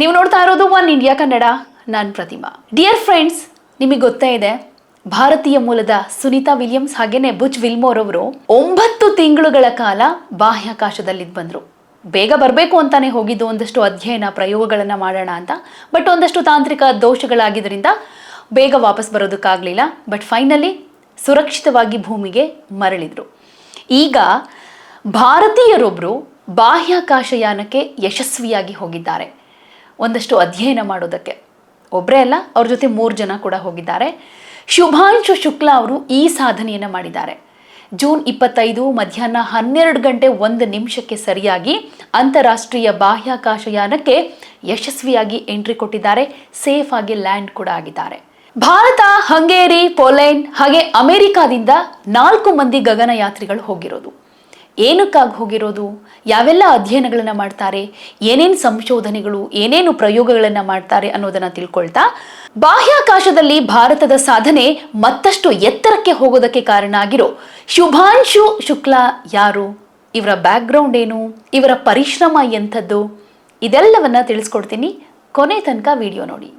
ನೀವು ನೋಡ್ತಾ ಇರೋದು ಒನ್ ಇಂಡಿಯಾ ಕನ್ನಡ. ನಾನು ಪ್ರತಿಮಾ. ಡಿಯರ್ ಫ್ರೆಂಡ್ಸ್ ನಿಮಗೆ ಗೊತ್ತೇ ಇದೆ, ಭಾರತೀಯ ಮೂಲದ ಸುನೀತಾ ವಿಲಿಯಮ್ಸ್ ಹಾಗೇನೆ ಬುಚ್ ವಿಲ್ಮೋರ್ ಅವರು ಒಂಬತ್ತು ತಿಂಗಳುಗಳ ಕಾಲ ಬಾಹ್ಯಾಕಾಶದಲ್ಲಿ ಬಂದರು. ಬೇಗ ಬರಬೇಕು ಅಂತಾನೆ ಹೋಗಿದ್ದು, ಒಂದಷ್ಟು ಅಧ್ಯಯನ, ಪ್ರಯೋಗಗಳನ್ನು ಮಾಡೋಣ ಅಂತ. ಬಟ್ ಒಂದಷ್ಟು ತಾಂತ್ರಿಕ ದೋಷಗಳಾಗಿದ್ದರಿಂದ ಬೇಗ ವಾಪಸ್ ಬರೋದಕ್ಕಾಗಲಿಲ್ಲ. ಬಟ್ ಫೈನಲಿ ಸುರಕ್ಷಿತವಾಗಿ ಭೂಮಿಗೆ ಮರಳಿದ್ರು. ಈಗ ಭಾರತೀಯರೊಬ್ಬರು ಬಾಹ್ಯಾಕಾಶಯಾನಕ್ಕೆ ಯಶಸ್ವಿಯಾಗಿ ಹೋಗಿದ್ದಾರೆ. ಒಂದಷ್ಟು ಅಧ್ಯಯನ ಮಾಡೋದಕ್ಕೆ. ಒಬ್ಬರೇ ಅಲ್ಲ, ಅವ್ರ ಜೊತೆ ಮೂರು ಜನ ಕೂಡ ಹೋಗಿದ್ದಾರೆ. ಶುಭಾಂಶು ಶುಕ್ಲಾ ಅವರು ಈ ಸಾಧನೆಯನ್ನು ಮಾಡಿದ್ದಾರೆ. ಜೂನ್ ಇಪ್ಪತ್ತೈದು, ಮಧ್ಯಾಹ್ನ ಹನ್ನೆರಡು ಗಂಟೆ ಒಂದು ನಿಮಿಷಕ್ಕೆ ಸರಿಯಾಗಿ ಅಂತಾರಾಷ್ಟ್ರೀಯ ಬಾಹ್ಯಾಕಾಶಯಾನಕ್ಕೆ ಯಶಸ್ವಿಯಾಗಿ ಎಂಟ್ರಿ ಕೊಟ್ಟಿದ್ದಾರೆ. ಸೇಫ್ ಆಗಿ ಲ್ಯಾಂಡ್ ಕೂಡ ಆಗಿದ್ದಾರೆ. ಭಾರತ, ಹಂಗೇರಿ, ಪೋಲೆಂಡ್ ಹಾಗೆ ಅಮೆರಿಕಾದಿಂದ ನಾಲ್ಕು ಮಂದಿ ಗಗನಯಾತ್ರಿಗಳು ಹೋಗಿರೋದು. ಏನಕ್ಕಾಗಿ ಹೋಗಿರೋದು? ಯಾವೆಲ್ಲ ಅಧ್ಯಯನಗಳನ್ನು ಮಾಡ್ತಾರೆ? ಏನೇನು ಸಂಶೋಧನೆಗಳು, ಏನೇನು ಪ್ರಯೋಗಗಳನ್ನು ಮಾಡ್ತಾರೆ ಅನ್ನೋದನ್ನ ತಿಳ್ಕೊಳ್ತಾ, ಬಾಹ್ಯಾಕಾಶದಲ್ಲಿ ಭಾರತದ ಸಾಧನೆ ಮತ್ತಷ್ಟು ಎತ್ತರಕ್ಕೆ ಹೋಗೋದಕ್ಕೆ ಕಾರಣ ಆಗಿರೋ ಶುಭಾಂಶು ಶುಕ್ಲಾ ಯಾರು? ಇವರ ಬ್ಯಾಕ್ಗ್ರೌಂಡ್ ಏನು? ಇವರ ಪರಿಶ್ರಮ ಎಂಥದ್ದು? ಇದೆಲ್ಲವನ್ನ ತಿಳಿಸ್ಕೊಡ್ತೀನಿ ಕೊನೆ ತನಕ ವಿಡಿಯೋ ನೋಡಿ.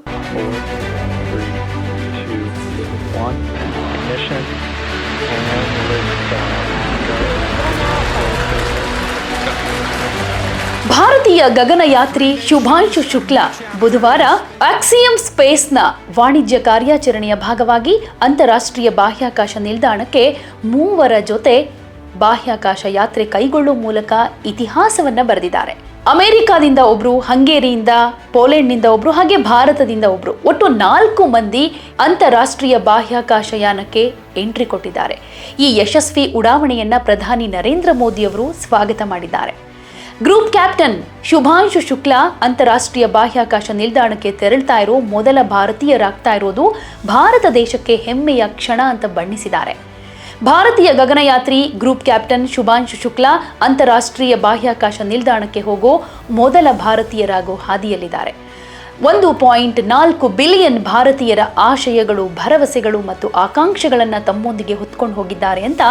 ಭಾರತೀಯ ಗಗನಯಾತ್ರಿ ಶುಭಾಂಶು ಶುಕ್ಲಾ ಬುಧವಾರ ಆಕ್ಸಿಯಂ ಸ್ಪೇಸ್ನ ವಾಣಿಜ್ಯ ಕಾರ್ಯಾಚರಣೆಯ ಭಾಗವಾಗಿ ಅಂತಾರಾಷ್ಟ್ರೀಯ ಬಾಹ್ಯಾಕಾಶ ನಿಲ್ದಾಣಕ್ಕೆ ಮೂವರ ಜೊತೆ ಬಾಹ್ಯಾಕಾಶ ಯಾತ್ರೆ ಕೈಗೊಳ್ಳುವ ಮೂಲಕ ಇತಿಹಾಸವನ್ನ ಬರೆದಿದ್ದಾರೆ. ಅಮೆರಿಕಾದಿಂದ ಒಬ್ರು, ಹಂಗೇರಿಯಿಂದ ಪೋಲೆಂಡ್ನಿಂದ ಒಬ್ರು, ಹಾಗೆ ಭಾರತದಿಂದ ಒಬ್ರು. ಒಟ್ಟು ನಾಲ್ಕು ಮಂದಿ ಅಂತಾರಾಷ್ಟ್ರೀಯ ಬಾಹ್ಯಾಕಾಶ ಯಾನಕ್ಕೆ ಎಂಟ್ರಿ ಕೊಟ್ಟಿದ್ದಾರೆ. ಈ ಯಶಸ್ವಿ ಉಡಾವಣೆಯನ್ನ ಪ್ರಧಾನಿ ನರೇಂದ್ರ ಮೋದಿ ಅವರು ಸ್ವಾಗತ ಮಾಡಿದ್ದಾರೆ. ಗ್ರೂಪ್ ಕ್ಯಾಪ್ಟನ್ ಶುಭಾಂಶು ಶುಕ್ಲಾ ಅಂತಾರಾಷ್ಟ್ರೀಯ ಬಾಹ್ಯಾಕಾಶ ನಿಲ್ದಾಣಕ್ಕೆ ತೆರಳ್ತಾ ಇರೋ ಮೊದಲ ಭಾರತೀಯರಾಗ್ತಾ ಇರೋದು ಭಾರತ ದೇಶಕ್ಕೆ ಹೆಮ್ಮೆಯ ಕ್ಷಣ ಅಂತ ಬಣ್ಣಿಸಿದ್ದಾರೆ. ಭಾರತೀಯ ಗಗನಯಾತ್ರಿ ಗ್ರೂಪ್ ಕ್ಯಾಪ್ಟನ್ ಶುಭಾಂಶು ಶುಕ್ಲಾ ಅಂತಾರಾಷ್ಟ್ರೀಯ ಬಾಹ್ಯಾಕಾಶ ನಿಲ್ದಾಣಕ್ಕೆ ಹೋಗೋ ಮೊದಲ ಭಾರತೀಯರಾಗೋ ಹಾದಿಯಲ್ಲಿದ್ದಾರೆ. ಒಂದು ಪಾಯಿಂಟ್ ನಾಲ್ಕು ಬಿಲಿಯನ್ ಭಾರತೀಯರ ಆಶಯಗಳು, ಭರವಸೆಗಳು ಮತ್ತು ಆಕಾಂಕ್ಷೆಗಳನ್ನು ತಮ್ಮೊಂದಿಗೆ ಹೊತ್ಕೊಂಡು ಹೋಗಿದ್ದಾರೆ ಅಂತ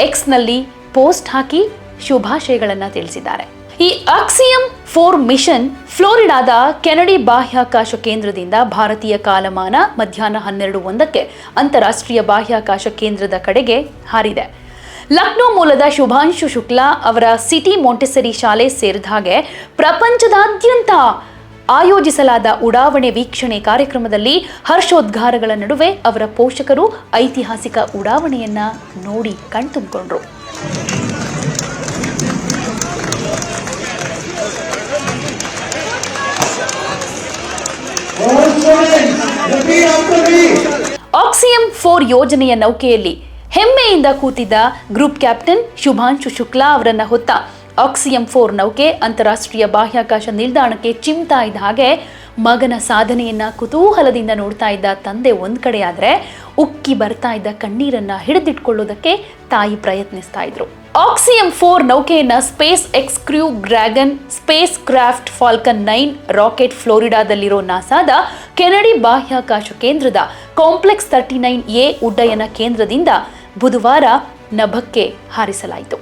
ಎಕ್ಸ್ನಲ್ಲಿ ಪೋಸ್ಟ್ ಹಾಕಿ ಶುಭಾಶಯಗಳನ್ನು ತಿಳಿಸಿದ್ದಾರೆ. ಈ ಆಕ್ಸಿಯಂ ಫೋರ್ ಮಿಷನ್ ಫ್ಲೋರಿಡಾದ ಕೆನಡಿ ಬಾಹ್ಯಾಕಾಶ ಕೇಂದ್ರದಿಂದ ಭಾರತೀಯ ಕಾಲಮಾನ ಮಧ್ಯಾಹ್ನ ಹನ್ನೆರಡು ಒಂದಕ್ಕೆ ಅಂತಾರಾಷ್ಟ್ರೀಯ ಬಾಹ್ಯಾಕಾಶ ಕೇಂದ್ರದ ಕಡೆಗೆ ಹಾರಿದೆ. ಲಕ್ನೋ ಮೂಲದ ಶುಭಾಂಶು ಶುಕ್ಲಾ ಅವರ ಸಿಟಿ ಮೊಂಟೆಸರಿ ಶಾಲೆ ಸೇರಿದ ಹಾಗೆ ಪ್ರಪಂಚದಾದ್ಯಂತ ಆಯೋಜಿಸಲಾದ ಉಡಾವಣೆ ವೀಕ್ಷಣೆ ಕಾರ್ಯಕ್ರಮದಲ್ಲಿ ಹರ್ಷೋದ್ಗಾರಗಳ ನಡುವೆ ಅವರ ಪೋಷಕರು ಐತಿಹಾಸಿಕ ಉಡಾವಣೆಯನ್ನ ನೋಡಿ ಕಣ್ತುಂಬಿಕೊಂಡ್ರು. ಆಕ್ಸಿಯಂ ಫೋರ್ ಯೋಜನೆಯ ನೌಕೆಯಲ್ಲಿ ಹೆಮ್ಮೆಯಿಂದ ಕೂತಿದ್ದ ಗ್ರೂಪ್ ಕ್ಯಾಪ್ಟನ್ ಶುಭಾಂಶು ಶುಕ್ಲಾ ಅವರನ್ನ ಹೊತ್ತ ಆಕ್ಸಿಯಂ ಫೋರ್ ನೌಕೆ ಅಂತಾರಾಷ್ಟ್ರೀಯ ಬಾಹ್ಯಾಕಾಶ ನಿಲ್ದಾಣಕ್ಕೆ ಚಿಮ್ತಾ ಇದ್ದ ಹಾಗೆ ಮಗನ ಸಾಧನೆಯನ್ನ ಕುತೂಹಲದಿಂದ ನೋಡ್ತಾ ಇದ್ದ ತಂದೆ ಒಂದ್ ಕಡೆ ಉಕ್ಕಿ ಬರ್ತಾ ಇದ್ದ ಕಣ್ಣೀರನ್ನ ಹಿಡಿದಿಟ್ಕೊಳ್ಳೋದಕ್ಕೆ ತಾಯಿ ಪ್ರಯತ್ನಿಸ್ತಾ ಇದ್ರು. ಆಕ್ಸಿಯಂ ಫೋರ್ ನೌಕೆಯನ್ನು SpaceX Crew Dragon spacecraft Falcon nine rocket ಫ್ಲೋರಿಡಾದಲ್ಲಿರೋ ನಾಸಾದ ಕೆನಡಿ ಬಾಹ್ಯಾಕಾಶ ಕೇಂದ್ರದ ಕಾಂಪ್ಲೆಕ್ಸ್ ತರ್ಟಿ ನೈನ್ ಎ ಉಡ್ಡಯನ ಕೇಂದ್ರದಿಂದ ಬುಧವಾರ ನಭಕ್ಕೆ ಹಾರಿಸಲಾಯಿತು.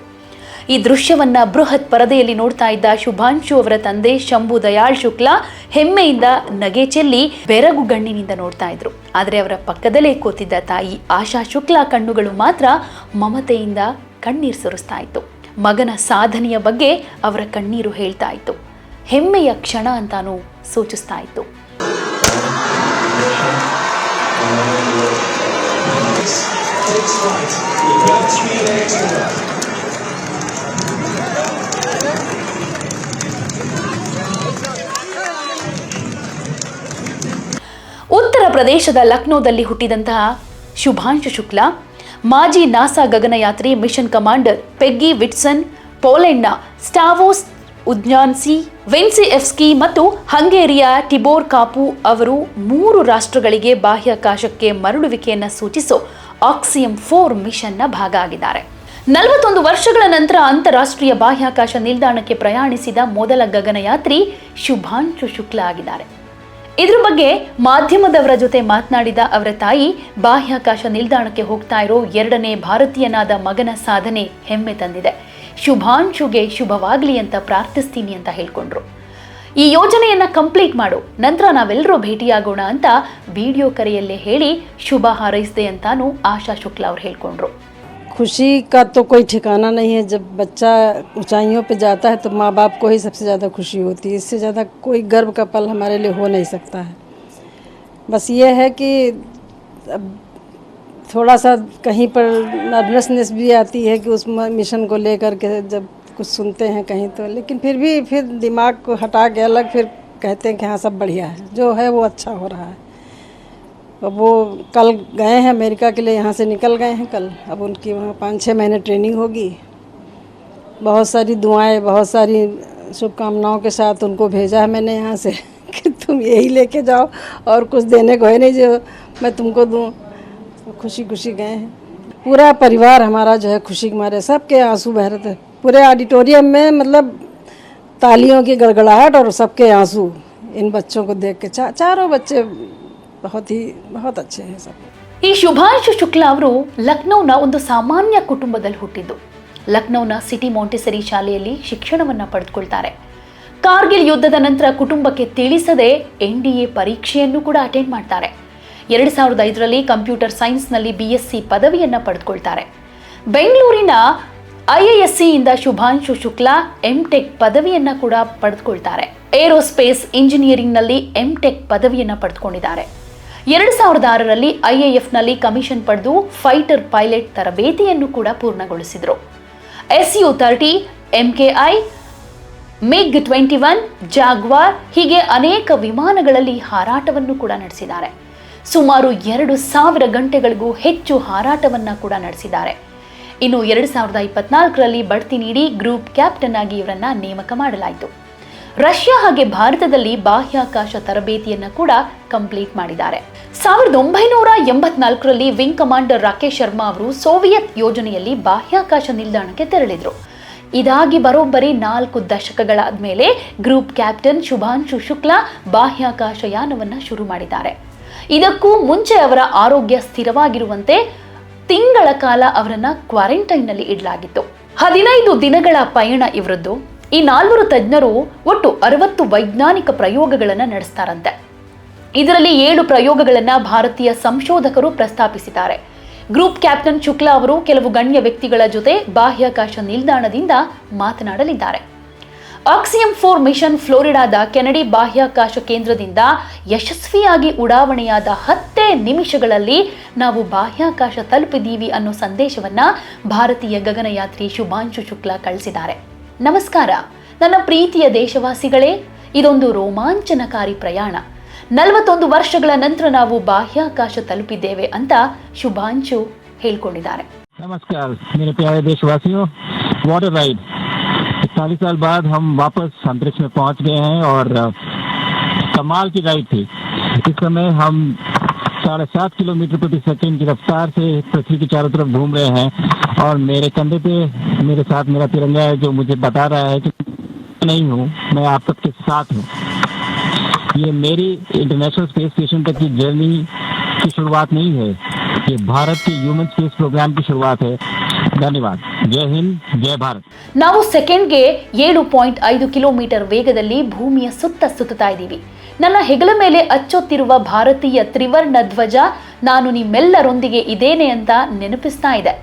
ಈ ದೃಶ್ಯವನ್ನ ಬೃಹತ್ ಪರದೆಯಲ್ಲಿ ನೋಡ್ತಾ ಇದ್ದ ಶುಭಾಂಶು ಅವರ ತಂದೆ ಶಂಭು ದಯಾಳ್ ಶುಕ್ಲಾ ಹೆಮ್ಮೆಯಿಂದ ನಗೆ ಚೆಲ್ಲಿ ಬೆರಗು ಗಣ್ಣಿನಿಂದ ನೋಡ್ತಾ ಇದ್ರು. ಆದರೆ ಅವರ ಪಕ್ಕದಲ್ಲೇ ಕೂತಿದ್ದ ತಾಯಿ ಆಶಾ ಶುಕ್ಲಾ ಕಣ್ಣುಗಳು ಮಾತ್ರ ಮಮತೆಯಿಂದ ಕಣ್ಣೀರು ಸುರಿಸ್ತಾ ಇತ್ತು. ಮಗನ ಸಾಧನೆಯ ಬಗ್ಗೆ ಅವರ ಕಣ್ಣೀರು ಹೇಳ್ತಾ ಇತ್ತು. ಹೆಮ್ಮೆಯ ಕ್ಷಣ ಅಂತಾನೂ ಸೂಚಿಸ್ತಾ ಇತ್ತು. ಉತ್ತರ ಪ್ರದೇಶದ ಲಕ್ನೋದಲ್ಲಿ ಹುಟ್ಟಿದಂತಹ ಶುಭಾಂಶು ಶುಕ್ಲಾ ಮಾಜಿ ನಾಸಾ ಗಗನಯಾತ್ರಿ ಮಿಷನ್ ಕಮಾಂಡರ್ ಪೆಗ್ಗಿ ವಿಟ್ಸನ್, ಪೋಲೆಂಡ್ನ ಸ್ಟಾವೋಸ್ ಉಜ್ಞಾನ್ಸಿ ವೆನ್ಸಿಎಫ್ಸ್ಕಿ ಮತ್ತು ಹಂಗೇರಿಯ ಟಿಬೋರ್ ಕಾಪು ಅವರು ಮೂರು ರಾಷ್ಟ್ರಗಳಿಗೆ ಬಾಹ್ಯಾಕಾಶಕ್ಕೆ ಮರಳುವಿಕೆಯನ್ನು ಸೂಚಿಸೋ ಆಕ್ಸಿಯಂ ಫೋರ್ ಮಿಷನ್ನ ಭಾಗ ಆಗಿದ್ದಾರೆ. ನಲವತ್ತೊಂದು ವರ್ಷಗಳ ನಂತರ ಅಂತಾರಾಷ್ಟ್ರೀಯ ಬಾಹ್ಯಾಕಾಶ ನಿಲ್ದಾಣಕ್ಕೆ ಪ್ರಯಾಣಿಸಿದ ಮೊದಲ ಗಗನಯಾತ್ರಿ ಶುಭಾಂಶು ಶುಕ್ಲಾ ಆಗಿದ್ದಾರೆ. ಇದ್ರ ಬಗ್ಗೆ ಮಾಧ್ಯಮದವರ ಜೊತೆ ಮಾತನಾಡಿದ ಅವರ ತಾಯಿ, ಬಾಹ್ಯಾಕಾಶ ನಿಲ್ದಾಣಕ್ಕೆ ಹೋಗ್ತಾ ಇರೋ ಎರಡನೇ ಭಾರತೀಯನಾದ ಮಗನ ಸಾಧನೆ ಹೆಮ್ಮೆ ತಂದಿದೆ. ಶುಭಾಂಶುಗೆ ಶುಭವಾಗ್ಲಿ ಅಂತ ಪ್ರಾರ್ಥಿಸ್ತೀನಿ ಅಂತ ಹೇಳ್ಕೊಂಡ್ರು. ಈ ಯೋಜನೆಯನ್ನ ಕಂಪ್ಲೀಟ್ ಮಾಡು, ನಂತರ ನಾವೆಲ್ಲರೂ ಭೇಟಿಯಾಗೋಣ ಅಂತ ವಿಡಿಯೋ ಕರೆಯಲ್ಲೇ ಹೇಳಿ ಶುಭ ಹಾರೈಸಿದೆ ಅಂತಾನು ಆಶಾ ಶುಕ್ಲಾ ಅವ್ರು ಹೇಳ್ಕೊಂಡ್ರು. खुशी का तो कोई ठिकाना नहीं है। जब बच्चा ऊंचाइयों पे जाता है तो माँ बाप को ही सबसे ज़्यादा खुशी होती है। इससे ज़्यादा कोई गर्व का पल हमारे लिए हो नहीं सकता है। बस ये है कि अब थोड़ा सा कहीं पर नर्वसनेस भी आती है कि उस मिशन को लेकर के जब कुछ सुनते हैं कहीं तो। लेकिन फिर भी, फिर दिमाग को हटा के अलग फिर कहते हैं कि हाँ सब बढ़िया है। जो है वो अच्छा हो रहा है। अब वो कल गए हैं अमेरिका के लिए यहाँ से निकल गए हैं कल। अब उनकी वहाँ पाँच छः महीने ट्रेनिंग होगी। बहुत सारी दुआएँ बहुत सारी शुभकामनाओं के साथ उनको भेजा है मैंने यहाँ से कि तुम यही लेके जाओ और कुछ देने को है नहीं जो मैं तुमको दूँ। तो खुशी खुशी गए हैं। पूरा परिवार हमारा जो है खुशी के मारे सबके आँसू बह रहे थे। पूरे ऑडिटोरियम में मतलब तालियों की गड़गड़ाहट और सबके आँसू इन बच्चों को देख के। चा, चारों बच्चे बहुत ही बहुत अच्छे हैं सब ಈ ಶುಭಾಂಶು ಶುಕ್ಲಾ ಅವರು ಲಕ್ನೌನ ಒಂದು ಸಾಮಾನ್ಯ ಕುಟುಂಬದಲ್ಲಿ ಹುಟ್ಟಿದ್ದು ಲಕ್ನೌನ ಸಿಟಿ ಮಾಂಟೆಸರಿ ಶಾಲೆಯಲ್ಲಿ ಶಿಕ್ಷಣವನ್ನ ಪಡೆದುಕೊಳ್ತಾರೆ ಕಾರ್ಗಿಲ್ ಯುದ್ಧದ ನಂತರ ಕುಟುಂಬಕ್ಕೆ ತಿಳಿಸದೆ ಎನ್ ಡಿ ಎ ಪರೀಕ್ಷೆಯನ್ನು ಕೂಡ ಅಟೆಂಡ್ ಮಾಡ್ತಾರೆ ಎರಡು ಸಾವಿರದ ಐದರಲ್ಲಿ ಕಂಪ್ಯೂಟರ್ ಸೈನ್ಸ್ನಲ್ಲಿ ಬಿ ಎಸ್ ಸಿ ಪದವಿಯನ್ನ ಪಡೆದುಕೊಳ್ತಾರೆ ಬೆಂಗಳೂರಿನ ಐ ಎ ಎಸ್ ಸಿಯಿಂದ ಶುಭಾಂಶು ಶುಕ್ಲಾ ಎಂ ಟೆಕ್ ಪದವಿಯನ್ನ ಕೂಡ ಪಡೆದುಕೊಳ್ತಾರೆ ಏರೋಸ್ಪೇಸ್ ಇಂಜಿನಿಯರಿಂಗ್ನಲ್ಲಿ ಎಂ ಟೆಕ್ ಪದವಿಯನ್ನ ಪಡೆದುಕೊಂಡಿದ್ದಾರೆ ಎರಡು ಸಾವಿರದ ಆರರಲ್ಲಿ ಐಎಎಫ್ನಲ್ಲಿ ಕಮಿಷನ್ ಪಡೆದು ಫೈಟರ್ ಪೈಲಟ್ ತರಬೇತಿಯನ್ನು ಕೂಡ ಪೂರ್ಣಗೊಳಿಸಿದರು. S U thirty MKI MiG twenty one, Jaguar ಹೀಗೆ ಅನೇಕ ವಿಮಾನಗಳಲ್ಲಿ ಹಾರಾಟವನ್ನು ಕೂಡ ನಡೆಸಿದ್ದಾರೆ. ಸುಮಾರು ಎರಡು ಸಾವಿರ ಗಂಟೆಗಳಿಗೂ ಹೆಚ್ಚು ಹಾರಾಟವನ್ನು ಕೂಡ ನಡೆಸಿದ್ದಾರೆ. ಇನ್ನು ಎರಡು ಸಾವಿರದ ಇಪ್ಪತ್ನಾಲ್ಕರಲ್ಲಿ ಬಡ್ತಿ ನೀಡಿ ಗ್ರೂಪ್ ಕ್ಯಾಪ್ಟನ್ ಆಗಿ ಇವರನ್ನು ನೇಮಕ ಮಾಡಲಾಯಿತು. ರಷ್ಯಾ ಹಾಗೆ ಭಾರತದಲ್ಲಿ ಬಾಹ್ಯಾಕಾಶ ತರಬೇತಿಯನ್ನ ಕೂಡ ಕಂಪ್ಲೀಟ್ ಮಾಡಿದ್ದಾರೆ. ಸಾವಿರದ ಒಂಬೈನೂರ ಎಂಬತ್ನಾಲ್ಕರಲ್ಲಿ ವಿಂಗ್ ಕಮಾಂಡರ್ ರಾಕೇಶ್ ಶರ್ಮಾ ಅವರು ಸೋವಿಯತ್ ಯೋಜನೆಯಲ್ಲಿ ಬಾಹ್ಯಾಕಾಶ ನಿಲ್ದಾಣಕ್ಕೆ ತೆರಳಿದ್ರು. ಇದಾಗಿ ಬರೋಬ್ಬರಿ ನಾಲ್ಕು ದಶಕಗಳಾದ ಮೇಲೆ ಗ್ರೂಪ್ ಕ್ಯಾಪ್ಟನ್ ಶುಭಾಂಶು ಶುಕ್ಲಾ ಬಾಹ್ಯಾಕಾಶ ಯಾನವನ್ನು ಶುರು ಮಾಡಿದ್ದಾರೆ. ಇದಕ್ಕೂ ಮುಂಚೆ ಅವರ ಆರೋಗ್ಯ ಸ್ಥಿರವಾಗಿರುವಂತೆ ತಿಂಗಳ ಕಾಲ ಅವರನ್ನ ಕ್ವಾರಂಟೈನ್ನಲ್ಲಿ ಇಡಲಾಗಿತ್ತು. ಹದಿನೈದು ದಿನಗಳ ಪಯಣ ಇವರದ್ದು. ಈ ನಾಲ್ವರು ತಜ್ಞರು ಒಟ್ಟು ಅರವತ್ತು ವೈಜ್ಞಾನಿಕ ಪ್ರಯೋಗಗಳನ್ನು ನಡೆಸ್ತಾರಂತೆ. ಇದರಲ್ಲಿ ಏಳು ಪ್ರಯೋಗಗಳನ್ನು ಭಾರತೀಯ ಸಂಶೋಧಕರು ಪ್ರಸ್ತಾಪಿಸಿದ್ದಾರೆ. ಗ್ರೂಪ್ ಕ್ಯಾಪ್ಟನ್ ಶುಕ್ಲಾ ಅವರು ಕೆಲವು ಗಣ್ಯ ವ್ಯಕ್ತಿಗಳ ಜೊತೆ ಬಾಹ್ಯಾಕಾಶ ನಿಲ್ದಾಣದಿಂದ ಮಾತನಾಡಲಿದ್ದಾರೆ. ಆಕ್ಸಿಯಂ ಫೋರ್ ಮಿಷನ್ ಫ್ಲೋರಿಡಾದ ಕೆನಡಿ ಬಾಹ್ಯಾಕಾಶ ಕೇಂದ್ರದಿಂದ ಯಶಸ್ವಿಯಾಗಿ ಉಡಾವಣೆಯಾದ ಹತ್ತೇ ನಿಮಿಷಗಳಲ್ಲಿ ನಾವು ಬಾಹ್ಯಾಕಾಶ ತಲುಪಿದ್ದೀವಿ ಅನ್ನೋ ಸಂದೇಶವನ್ನ ಭಾರತೀಯ ಗಗನಯಾತ್ರಿ ಶುಭಾಂಶು ಶುಕ್ಲಾ ಕಳಿಸಿದ್ದಾರೆ. ನಮಸ್ಕಾರ ನನ್ನ ಪ್ರೀತಿಯ ದೇಶವಾಸಿಗಳೇ ಇದೊಂದು ರೋಮಾಂಚನಕಾರಿ ಪ್ರಯಾಣ ನಲವತ್ತೊಂದು ವರ್ಷಗಳ ನಂತರ ನಾವು ಬಾಹ್ಯಾಕಾಶ ತಲುಪಿದ್ದೇವೆ ಅಂತ ಶುಭಾಂಶು ಹೇಳ್ಕೊಂಡಿದ್ದಾರೆ नमस्कार मेरे प्यारे देशवासियों वाटर राइड इकतालीस साल बाद हम वापस अंतरिक्ष में पहुंच गए हैं और अ, कमाल की राइड थी इस समय हम साढ़े सात किलोमीटर प्रति सेकंड की रफ्तार से पृथ्वी के चारों तरफ घूम रहे हैं और मेरे कंधे पे मेरे साथ मेरा तिरंगा है जो मुझे बता रहा है कि नहीं हूँ मैं आप सबके साथ हूँ ये मेरी इंटरनेशनल स्पेस स्टेशन तक की जर्नी की शुरुआत नहीं है ये भारत के ह्यूमन स्पेस प्रोग्राम की शुरुआत है धन्यवाद जय हिंद जय भारत ನಾವು ಸೆಕೆಂಡ್ಗೆ ಏಳು ಪಾಯಿಂಟ್ ಐದು ಕಿಲೋಮೀಟರ್ ವೇಗದಲ್ಲಿ ಭೂಮಿಯ ಸುತ್ತ ಸುತ್ತುತ್ತಾ ಇದ್ದೀವಿ ನನ್ನ ಹೆಗಲ ಮೇಲೆ ಅಚ್ಚೊತ್ತಿರುವ ಭಾರತೀಯ ತ್ರಿವರ್ಣ ಧ್ವಜ ನಾನು ನಿಮ್ಮೆಲ್ಲರೊಂದಿಗೆ ಇದ್ದೇನೆ ಅಂತ ನೆನಪಿಸ್ತಾ ಇದೆ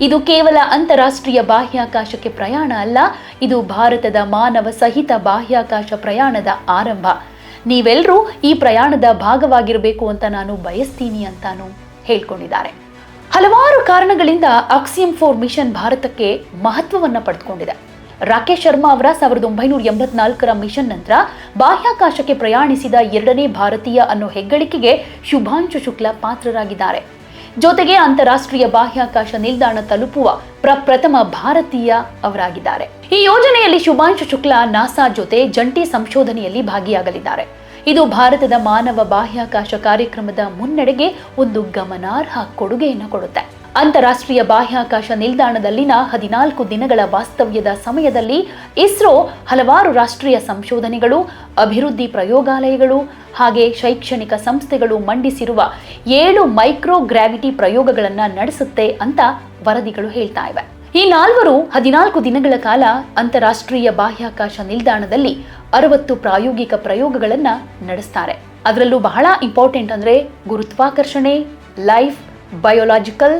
ಇದು ಕೇವಲ ಅಂತಾರಾಷ್ಟ್ರೀಯ ಬಾಹ್ಯಾಕಾಶಕ್ಕೆ ಪ್ರಯಾಣ ಅಲ್ಲ, ಇದು ಭಾರತದ ಮಾನವ ಸಹಿತ ಬಾಹ್ಯಾಕಾಶ ಪ್ರಯಾಣದ ಆರಂಭ. ನೀವೆಲ್ಲರೂ ಈ ಪ್ರಯಾಣದ ಭಾಗವಾಗಿರಬೇಕು ಅಂತ ನಾನು ಬಯಸ್ತೀನಿ ಅಂತಾನು ಹೇಳ್ಕೊಂಡಿದ್ದಾರೆ. ಹಲವಾರು ಕಾರಣಗಳಿಂದ ಆಕ್ಸಿಯಂ ಫೋರ್ ಮಿಷನ್ ಭಾರತಕ್ಕೆ ಮಹತ್ವವನ್ನು ಪಡೆದುಕೊಂಡಿದೆ. ರಾಕೇಶ್ ಶರ್ಮಾ ಅವರ ಸಾವಿರದ ಒಂಬೈನೂರ ಎಂಬತ್ನಾಲ್ಕರ ಮಿಷನ್ ನಂತರ ಬಾಹ್ಯಾಕಾಶಕ್ಕೆ ಪ್ರಯಾಣಿಸಿದ ಎರಡನೇ ಭಾರತೀಯ ಅನ್ನೋ ಹೆಗ್ಗಳಿಕೆಗೆ ಶುಭಾಂಶು ಶುಕ್ಲಾ ಪಾತ್ರರಾಗಿದ್ದಾರೆ. ಜೊತೆಗೆ ಅಂತಾರಾಷ್ಟ್ರೀಯ ಬಾಹ್ಯಾಕಾಶ ನಿಲ್ದಾಣ ತಲುಪುವ ಪ್ರಪ್ರಥಮ ಭಾರತೀಯ ಅವರಾಗಿದ್ದಾರೆ. ಈ ಯೋಜನೆಯಲ್ಲಿ ಶುಭಾಂಶು ಶುಕ್ಲಾ ನಾಸಾ ಜೊತೆ ಜಂಟಿ ಸಂಶೋಧನೆಯಲ್ಲಿ ಭಾಗಿಯಾಗಲಿದ್ದಾರೆ. ಇದು ಭಾರತದ ಮಾನವ ಬಾಹ್ಯಾಕಾಶ ಕಾರ್ಯಕ್ರಮದ ಮುನ್ನಡೆಗೆ ಒಂದು ಗಮನಾರ್ಹ ಕೊಡುಗೆಯನ್ನು ಕೊಡುತ್ತೆ. ಅಂತಾರಾಷ್ಟ್ರೀಯ ಬಾಹ್ಯಾಕಾಶ ನಿಲ್ದಾಣದಲ್ಲಿನ ಹದಿನಾಲ್ಕು ದಿನಗಳ ವಾಸ್ತವ್ಯದ ಸಮಯದಲ್ಲಿ ಇಸ್ರೋ ಹಲವಾರು ರಾಷ್ಟ್ರೀಯ ಸಂಶೋಧನೆಗಳು, ಅಭಿವೃದ್ಧಿ ಪ್ರಯೋಗಾಲಯಗಳು ಹಾಗೆ ಶೈಕ್ಷಣಿಕ ಸಂಸ್ಥೆಗಳು ಮಂಡಿಸಿರುವ ಏಳು ಮೈಕ್ರೋ ಗ್ರಾವಿಟಿ ಪ್ರಯೋಗಗಳನ್ನು ನಡೆಸುತ್ತೆ ಅಂತ ವರದಿಗಳು ಹೇಳ್ತಾ ಇವೆ. ಈ ನಾಲ್ವರು ಹದಿನಾಲ್ಕು ದಿನಗಳ ಕಾಲ ಅಂತಾರಾಷ್ಟ್ರೀಯ ಬಾಹ್ಯಾಕಾಶ ನಿಲ್ದಾಣದಲ್ಲಿ ಅರವತ್ತು ಪ್ರಾಯೋಗಿಕ ಪ್ರಯೋಗಗಳನ್ನು ನಡೆಸ್ತಾರೆ. ಅದರಲ್ಲೂ ಬಹಳ ಇಂಪಾರ್ಟೆಂಟ್ ಅಂದ್ರೆ ಗುರುತ್ವಾಕರ್ಷಣೆ, ಲೈಫ್, ಬಯೋಲಾಜಿಕಲ್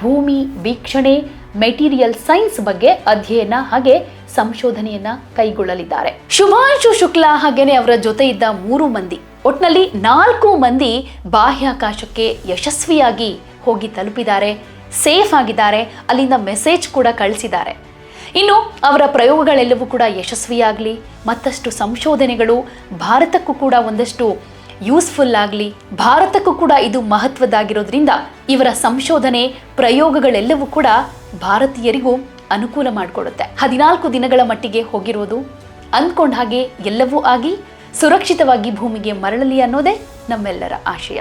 ಭೂಮಿ ವೀಕ್ಷಣೆ ಮೆಟೀರಿಯಲ್ ಸೈನ್ಸ್ ಬಗ್ಗೆ ಅಧ್ಯಯನ ಹಾಗೆ ಸಂಶೋಧನೆಯನ್ನ ಕೈಗೊಳ್ಳಲಿದ್ದಾರೆ. ಶುಭಾಂಶು ಶುಕ್ಲಾ ಹಾಗೇನೆ ಅವರ ಜೊತೆ ಇದ್ದ ಮೂರು ಮಂದಿ. ಒಟ್ನಲ್ಲಿ ನಾಲ್ಕು ಮಂದಿ ಬಾಹ್ಯಾಕಾಶಕ್ಕೆ ಯಶಸ್ವಿಯಾಗಿ ಹೋಗಿ ತಲುಪಿದ್ದಾರೆ ಸೇಫ್ ಆಗಿದ್ದಾರೆ, ಅಲ್ಲಿಂದ ಮೆಸೇಜ್ ಕೂಡ ಕಳಿಸಿದ್ದಾರೆ. ಇನ್ನು ಅವರ ಪ್ರಯೋಗಗಳೆಲ್ಲವೂ ಕೂಡ ಯಶಸ್ವಿಯಾಗಲಿ, ಮತ್ತಷ್ಟು ಸಂಶೋಧನೆಗಳು ಭಾರತಕ್ಕೂ ಕೂಡ ಒಂದಷ್ಟು ಯೂಸ್ಫುಲ್ ಆಗಲಿ, ಭಾರತಕ್ಕೂ ಕೂಡ ಇದು ಮಹತ್ವದ್ದಾಗಿರೋದ್ರಿಂದ ಇವರ ಸಂಶೋಧನೆ, ಪ್ರಯೋಗಗಳೆಲ್ಲವೂ ಕೂಡ ಭಾರತೀಯರಿಗೂ ಅನುಕೂಲ ಮಾಡಿಕೊಡುತ್ತೆ. ಹದಿನಾಲ್ಕು ದಿನಗಳ ಮಟ್ಟಿಗೆ ಹೋಗಿರೋದು ಅಂದ್ಕೊಂಡ ಹಾಗೆ ಎಲ್ಲವೂ ಆಗಿ ಸುರಕ್ಷಿತವಾಗಿ ಭೂಮಿಗೆ ಮರಳಲಿ ಅನ್ನೋದೇ ನಮ್ಮೆಲ್ಲರ ಆಶಯ.